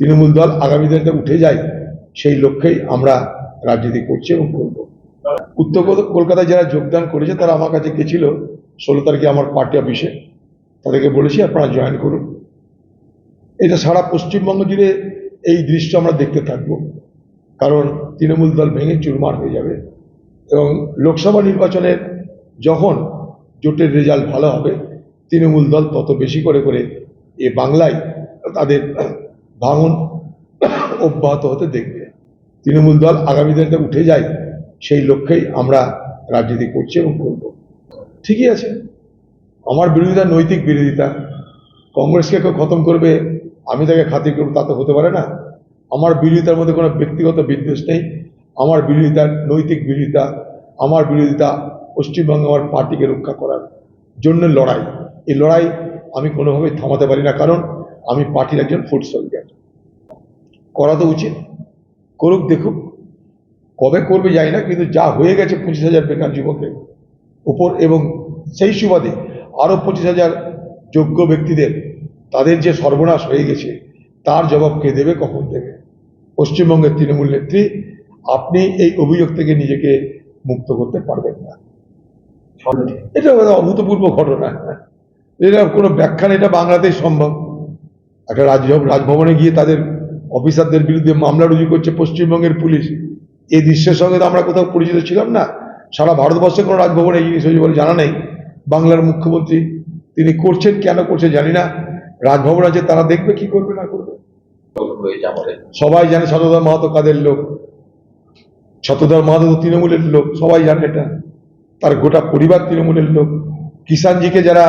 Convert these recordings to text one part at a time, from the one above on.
তৃণমূল দল আগামী দিনে উঠে যায়, সেই লক্ষ্যেই আমরা রাজনীতি করছি এবং করব। উত্তর কলকাতায় যারা যোগদান করেছে, তারা আমার কাছে গেছিল ষোলো তারিখে আমার পার্টি অফিসে। তাদেরকে বলেছি, আপনারা জয়েন করুন। এটা সারা পশ্চিমবঙ্গ জুড়ে এই দৃশ্য আমরা দেখতে থাকব। কারণ তৃণমূল দল ভেঙে চুরমার হয়ে যাবে এবং লোকসভা নির্বাচনের যখন জোটের রেজাল্ট ভালো হবে, তৃণমূল দল তত বেশি করে করে এ বাংলায় তাদের ভাঙন অব্যাহত হতে দেখবে। তৃণমূল দল আগামী দিনে উঠে যায় সেই লক্ষ্যেই আমরা রাজনীতি করছি এবং করব। ঠিকই আছে, আমার বিরোধিতা নৈতিক বিরোধিতা। কংগ্রেসকে কেউ খতম করবে, আমি তাকে খাতির করব, তা তো হতে পারে না। আমার বিরোধিতার মধ্যে কোনো ব্যক্তিগত বিদ্বেষ নেই। আমার বিরোধিতা নৈতিক বিরোধিতা, আমার বিরোধিতা পশ্চিমবঙ্গে আমার পার্টিকে রক্ষা করার জন্য লড়াই। এই লড়াই আমি কোনোভাবেই থামাতে পারি না, কারণ আমি পার্টির একজন ফুড সোলজার করা তো উচিত। করুক, দেখুক। কবে করবে যাই না, কিন্তু যা হয়ে গেছে পঁচিশ হাজার বেকার যুবকের উপর এবং সেই সুবাদে আরও পঁচিশ হাজার যোগ্য ব্যক্তিদের, তাদের যে সর্বনাশ হয়ে গেছে, তার জবাব কে দেবে, কখন দেবে? পশ্চিমবঙ্গের তৃণমূল নেত্রী, আপনি এই অভিযোগ থেকে নিজেকে মুক্ত করতে পারবেন না। এটা অভূতপূর্ব ঘটনা। এটা কোনো ব্যাখ্যা নেই এটা বাংলাতেই সম্ভব। একটা রাজ রাজভবনে গিয়ে তাদের অফিসারদের বিরুদ্ধে মামলা রুজু করছে পশ্চিমবঙ্গের পুলিশ। এই দৃশ্যের সঙ্গে তো আমরা কোথাও পরিচিত ছিলাম না। সারা ভারতবর্ষে কোনো রাজভবনে এই জিনিস হয়েছে বলে জানা নেই। বাংলার মুখ্যমন্ত্রী তিনি করছেন, কেন করছেন জানি না। রাজভবন আছে, তারা দেখবে কি করবে, না করবে। সবাই জানে শতধর মাহাতো কাদের লোক। শতধর মাহাতো তৃণমূলের লোক, সবাই জানে এটা। তার গোটা পরিবার তৃণমূলের লোক। কিষাণজিকে যারা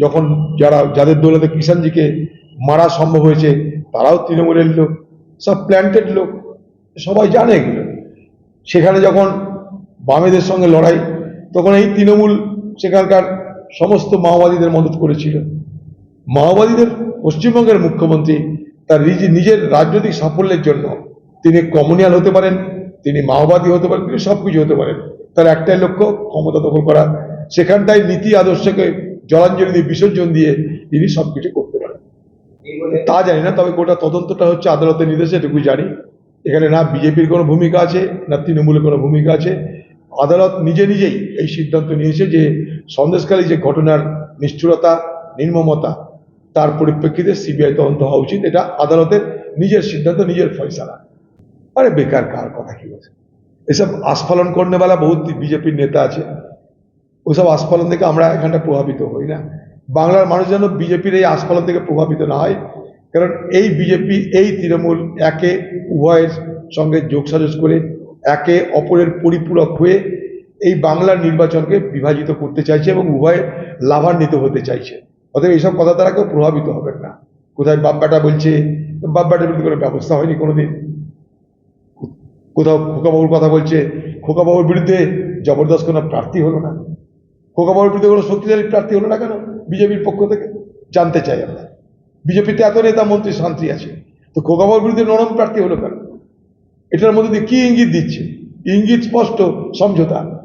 যখন যারা, যাদের দৌলতে কিষাণজিকে মারা সম্ভব হয়েছে, তারাও তৃণমূলের লোক, সব প্ল্যান্টেড লোক, সবাই জানে এগুলো। সেখানে যখন বামেদের সঙ্গে লড়াই, তখন এই তৃণমূল সেখানকার সমস্ত মাওবাদীদের মদত করেছিল। মাওবাদীদের পশ্চিমবঙ্গের মুখ্যমন্ত্রী, তার নিজ- নিজের রাজনৈতিক সাফল্যের জন্য তিনি কমিউনিয়াল হতে পারেন, তিনি মাওবাদী হতে পারেন, তিনি সব কিছু হতে পারেন। তার একটাই লক্ষ্য, ক্ষমতা দখল করা। সেখানটায় নীতি আদর্শকে জলাঞ্জলি দিয়ে, বিসর্জন দিয়ে তিনি সব কিছু করতে পারেন। তা জানি না, তবে গোটা তদন্তটা হচ্ছে আদালতের নির্দেশে এটুকু জানি। এখানে না বিজেপির কোনো ভূমিকা আছে, না তৃণমূলের কোনো ভূমিকা আছে। আদালত নিজে নিজেই এই সিদ্ধান্ত নিয়েছে যে সন্দেশকালী যে ঘটনার নিষ্ঠুরতা, নির্মমতা, তার পরিপ্রেক্ষিতে সিবিআই তদন্ত হওয়া উচিত। এটা আদালতের নিজের সিদ্ধান্ত, নিজের ফয়সালা। আরে বেকার কার কথা কি বলছে? এসব আস্ফালন করনেওয়ালা বহুত বিজেপির নেতা আছে। ওসব আস্ফালন থেকে আমরা এখানটা প্রভাবিত হই না। বাংলার মানুষ যেন বিজেপির এই আস্ফালন থেকে প্রভাবিত না হয়, কারণ এই বিজেপি, এই তৃণমূল একে উভয়ের সঙ্গে যোগসাজস করে, একে অপরের পরিপূরক হয়ে এই বাংলার নির্বাচনকে বিভাজিত করতে চাইছে এবং উভয়ে লাভান্বিত হতে চাইছে। অতএব এইসব কথা দ্বারা কেউ প্রভাবিত হবেন না। কোথায় বাপ্পাটা বলছে বাপ্পাটার বিরুদ্ধে কোনো ব্যবস্থা হয়নি কোনোদিন। কোথাও খোকাবাবুর কথা বলছে, খোকাবাবুর বিরুদ্ধে জবরদস্ত কোনো প্রার্থী হলো না। খোকাবাবুর বিরুদ্ধে কোনো শক্তিশালী প্রার্থী হলো না কেন? বিজেপির পক্ষ থেকে জানতে চাই আমরা। বিজেপিতে এত নেতা মন্ত্রী শান্তি আছে, তো খোকাবাবুর বিরুদ্ধে নরম প্রার্থী হলো কেন? এটার মধ্যে দিয়ে কী ইঙ্গিত দিচ্ছে? ইঙ্গিত স্পষ্ট, সমঝোতা।